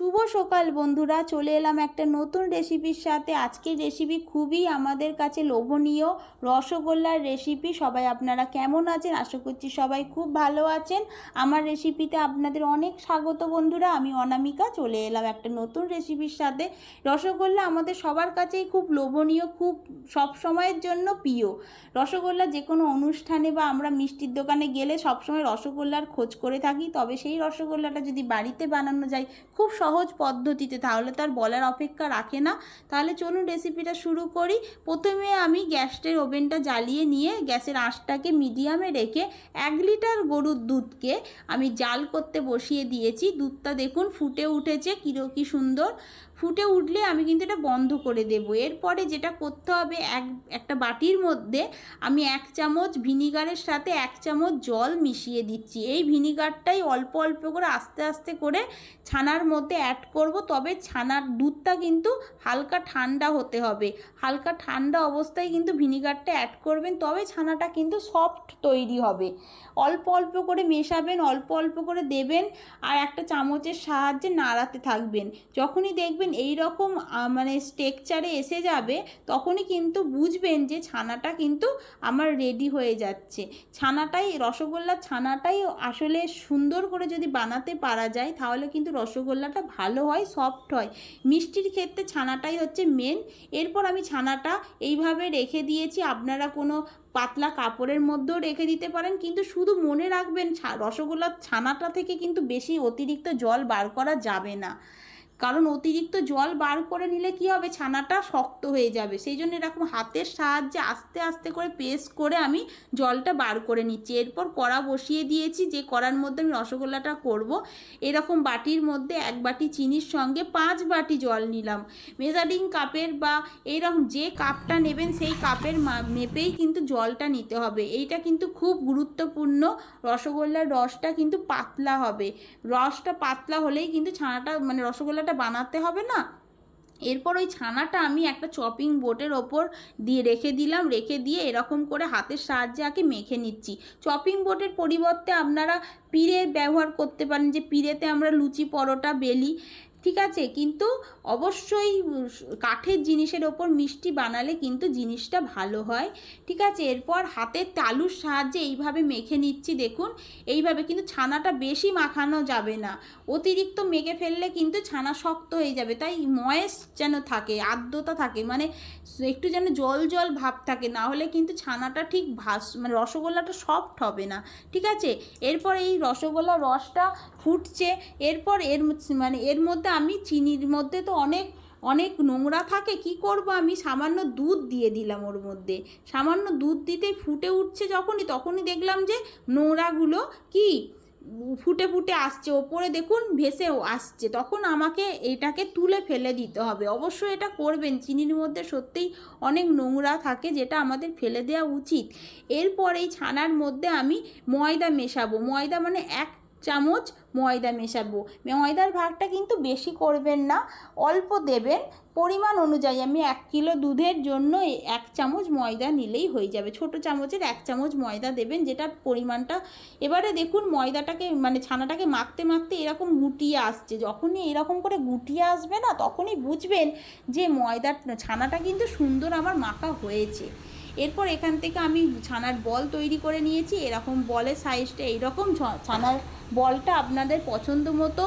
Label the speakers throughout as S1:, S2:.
S1: শুভ সকাল বন্ধুরা, চলে এলাম একটা নতুন রেসিপির সাথে। আজকের রেসিপি খুবই আমাদের কাছে লোভনীয় রসগোল্লার রেসিপি। সবাই আপনারা কেমন আছেন? আশা করছি সবাই খুব ভালো আছেন। আমার রেসিপিতে আপনাদের অনেক স্বাগত বন্ধুরা। আমি অনামিকা, চলে এলাম একটা নতুন রেসিপির সাথে। রসগোল্লা আমাদের সবার কাছেই খুব লোভনীয়, খুব সব সময়ের জন্য প্রিয়। রসগোল্লা যে কোনো অনুষ্ঠানে বা আমরা মিষ্টির দোকানে গেলে সবসময় রসগোল্লার খোঁজ করে থাকি। তবে সেই রসগোল্লাটা যদি বাড়িতে বানানো যায়, খুব সহজ পদ্ধতিতে, তাহলে তার বলার অপেক্ষা রাখে না। তাহলে চলুন রেসিপিটা শুরু করি। প্রথমে আমি গ্যাসের ওভেনটা জ্বালিয়ে নিয়ে গ্যাসের আঁচটাকে মিডিয়ামে রেখে এক লিটার গরুর দুধকে আমি জাল করতে বসিয়ে দিয়েছি। দুধটা দেখুন ফুটে উঠেছে, কিরো কি সুন্দর। ফুটে উঠলে আমি কিন্তু এটা বন্ধ করে দেব। এরপরে যেটা করতে হবে, এক, একটা বাটির মধ্যে আমি এক চামচ ভিনিগারের সাথে এক চামচ জল মিশিয়ে দিচ্ছি। এই ভিনিগারটাই অল্প অল্প করে আস্তে আস্তে করে ছানার মধ্যে অ্যাড করব, তবে ছানার দুধটা কিন্তু হালকা ঠান্ডা হতে হবে। হালকা ঠান্ডা অবস্থায় কিন্তু ভিনিগারটা অ্যাড করবেন, তবে ছানাটা কিন্তু সফট তৈরি হবে। অল্প অল্প করে মেশাবেন, অল্প অল্প করে দেবেন আর একটা চামচের সাহায্যে নাড়াতে থাকবেন। যখনই দেখবেন এই রকম মানে স্টেকচারে এসে যাবে, তখনই কিন্তু বুঝবেন যে ছানাটা কিন্তু আমার রেডি হয়ে যাচ্ছে। ছানাটাই, রসগোল্লার ছানাটাই আসলে সুন্দর করে যদি বানাতে পারা যায়, তাহলে কিন্তু রসগোল্লাটা ভালো হয় সফট হয়। মিষ্টির ক্ষেত্রে ছানাটাই হচ্ছে মেন এরপর আমি ছানাটা এইভাবে রেখে দিয়েছি। আপনারা কোনো পাতলা কাপড়ের মধ্যেও রেখে দিতে পারেন, কিন্তু শুধু মনে রাখবেন রসগোল্লার ছানাটা থেকে কিন্তু বেশি অতিরিক্ত জল বার করা যাবে না। কারণ অতিরিক্ত জল বার করে নিলে কি হবে? ছানাটা শক্ত হয়ে যাবে। সেই জন্য এরকম হাতের সাহায্যে আস্তে আস্তে করে পেস্ট করে আমি জলটা বার করে নিচ্ছি। এরপর কড়া বসিয়ে দিয়েছি। যে কড়ার মধ্যে আমি রসগোল্লাটা করব, এরকম বাটির মধ্যে এক বাটি চিনির সঙ্গে পাঁচ বাটি জল নিলাম। মেজারিং কাপের বা এইরকম যে কাপটা নেবেন, সেই কাপের মেপেই কিন্তু জলটা নিতে হবে। এইটা কিন্তু খুব গুরুত্বপূর্ণ। রসগোল্লার রসটা কিন্তু পাতলা হবে। রসটা পাতলা হলেই কিন্তু ছানাটা মানে রসগোল্লাটা বানাতে হবে না। এরপর ওই ছানাটা আমি একটা চপিং বোর্ডের ওপর দিয়ে রেখে দিলাম, রেখে দিয়ে এরকম করে হাতের সাহায্যে আগে মেখে নিচ্ছি। চপিং বোর্ডের পরিবর্তে আপনারা পিড়ে ব্যবহার করতে পারেন, যে পিড়েতে আমরা লুচি, পরোটা, বেলি ঠিক আছে, কিন্তু অবশ্যই কাঠের জিনিসের ওপর মিষ্টি বানালে কিন্তু জিনিসটা ভালো হয়। ঠিক আছে, এরপর হাতের তালুর সাহায্যে এইভাবে মেখে নিচ্ছি, দেখুন। এইভাবে কিন্তু ছানাটা বেশি মাখানো যাবে না। অতিরিক্ত মেখে ফেললে কিন্তু ছানা শক্ত হয়ে যাবে, তাই ময়েস যেন থাকে, আর্দ্রতা থাকে মানে একটু যেন জল জল ভাব থাকে, না হলে কিন্তু ছানাটা ঠিক ভাস মানে রসগোল্লাটা সফট হবে না। ঠিক আছে, এরপর এই রসগোল্লা রসটা ফুটছে, এরপর এর মানে এর মধ্যে আমি চিনির মধ্যে তো অনেক অনেক নোংরা থাকে, কি করব আমি? সামান্য দুধ দিয়ে দিলাম ওর মধ্যে। সামান্য দুধ দিতেই ফুটে উঠছে যখনই, তখনই দেখলাম যে নোংরাগুলো কি ফুটে ফুটে আসছে। ওপরে দেখুন ভেসেও আসছে। তখন আমাকে এটাকে তুলে ফেলে দিতে হবে। অবশ্যই এটা করবেন। চিনির মধ্যে সত্যিই অনেক নোংরা থাকে যেটা আমাদের ফেলে দেওয়া উচিত। এরপর এই ছানার মধ্যে আমি ময়দা মেশাবো। ময়দা মানে এক চামচ ময়দা মেশাবো। ময়দার ভাগটা কিন্তু বেশি করবেন না, অল্প দেবেন। পরিমাণ অনুযায়ী আমি এক কিলো দুধের জন্য এক চামচ ময়দা নিলেই হয়ে যাবে। ছোট চামচের এক চামচ ময়দা দেবেন, যেটার পরিমাণটা এবারে দেখুন ময়দাটাকে মানে ছানাটাকে মাখতে মাখতে এরকম গুটিয়ে আসছে। যখনই এরকম করে গুটিয়ে আসবে না, তখনই বুঝবেন যে ময়দার ছানাটা কিন্তু সুন্দর আমার মাখা হয়েছে। এরপর এখান থেকে আমি ছানার বল তৈরি করে নিয়েছি। এরকম বলের সাইজটা এইরকম ছানার বলটা আপনাদের পছন্দ মতো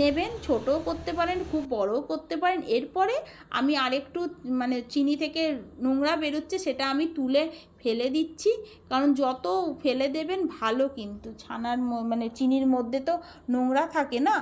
S1: নেবেন, ছোটও করতে পারেন, খুব বড়ও করতে পারেন। এরপরে আমি আরেকটু মানে চিনি থেকে নোংরা বেরোচ্ছে সেটা আমি তুলে ফেলে দিচ্ছি। কারণ যত ফেলে দেবেন ভালো কিন্তু, ছানার মানে চিনির মধ্যে তো নোংরা থাকে না।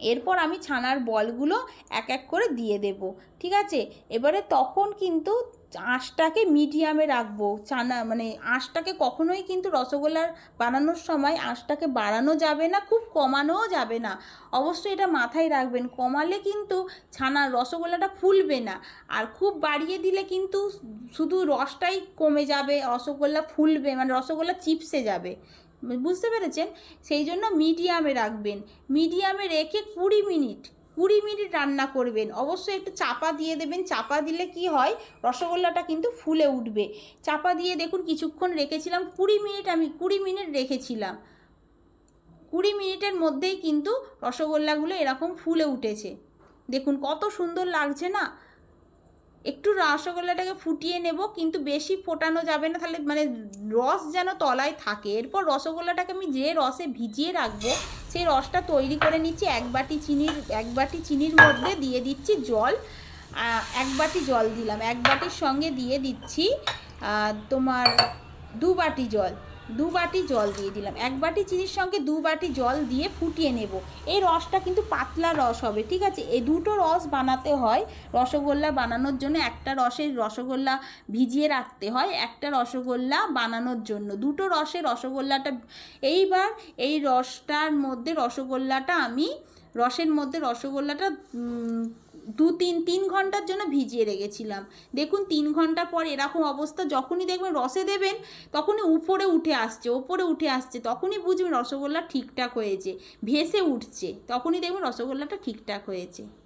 S1: এরপর আমি ছানার বলগুলো এক এক করে দিয়ে দেব, ঠিক আছে? এবারে তখন কিন্তু আঁশটাকে মিডিয়ামে রাখব। চানা মানে আঁশটাকে কখনোই কিন্তু রসগোল্লার বানানোর সময় আঁশটাকে বাড়ানো যাবে না, খুব কমানোও যাবে না। অবশ্যই এটা মাথায় রাখবেন, কমালে কিন্তু ছানা, রসগোল্লাটা ফুলবে না। আর খুব বাড়িয়ে দিলে কিন্তু শুধু রসটাই কমে যাবে, রসগোল্লা ফুলবে মানে রসগোল্লা চিপসে যাবে। বুঝতে পেরেছেন? সেই জন্য মিডিয়ামে রাখবেন। মিডিয়ামে রেখে কুড়ি মিনিট কুড়ি মিনিট রান্না করবেন। অবশ্যই একটু চাপা দিয়ে দেবেন। চাপা দিলে কি হয়? রসগোল্লাটা কিন্তু ফুলে উঠবে। চাপা দিয়ে দেখুন, কিছুক্ষণ রেখেছিলাম। কুড়ি মিনিট আমি, কুড়ি মিনিট রেখেছিলাম। কুড়ি মিনিটের মধ্যেই কিন্তু রসগোল্লাগুলো এরকম ফুলে উঠেছে। দেখুন, কত সুন্দর লাগছে না? একটু রসগোল্লাটাকে ফুটিয়ে নেব, কিন্তু বেশি ফোটানো যাবে না। তাহলে মানে রস যেন তলায় থাকে। এরপর রসগোল্লাটাকে আমি যে রসে ভিজিয়ে রাখব সেই রসটা তৈরি করে নিচ্ছি, এক বাটি চিনির, এক বাটি চিনির মধ্যে দিয়ে দিচ্ছি জল। এক বাটি জল দিলাম, এক বাটির সঙ্গে দিয়ে দিচ্ছি তোমার দু বাটি জল। দু বাটি জল দিয়ে দিলাম। এক বাটি চিনির সঙ্গে দু বাটি জল দিয়ে ফুটিয়ে নেব। এই রসটা কিন্তু পাতলা রস হবে, ঠিক আছে? এই দুটো রস বানাতে হয়, রসগোল্লা বানানোর জন্য একটা রসের রসগোল্লা ভিজিয়ে রাখতে হয়, একটা রসগোল্লা বানানোর জন্য। দুটো রসে রসগোল্লাটা, এইবার এই রসটার মধ্যে রসগোল্লাটা আমি, রসের মধ্যে রসগোল্লাটা দু তিন তিন ঘণ্টার জন্য ভিজিয়ে রেখেছিলাম। দেখুন, তিন ঘণ্টা পর এরকম অবস্থা, যখনই দেখবেন রসে দেবেন, তখনই উপরে উঠে আসছে ওপরে উঠে আসছে, তখনই বুঝবেন রসগোল্লা ঠিকঠাক হয়েছে, ভেসে উঠছে, তখনই দেখবেন রসগোল্লাটা ঠিকঠাক হয়েছে।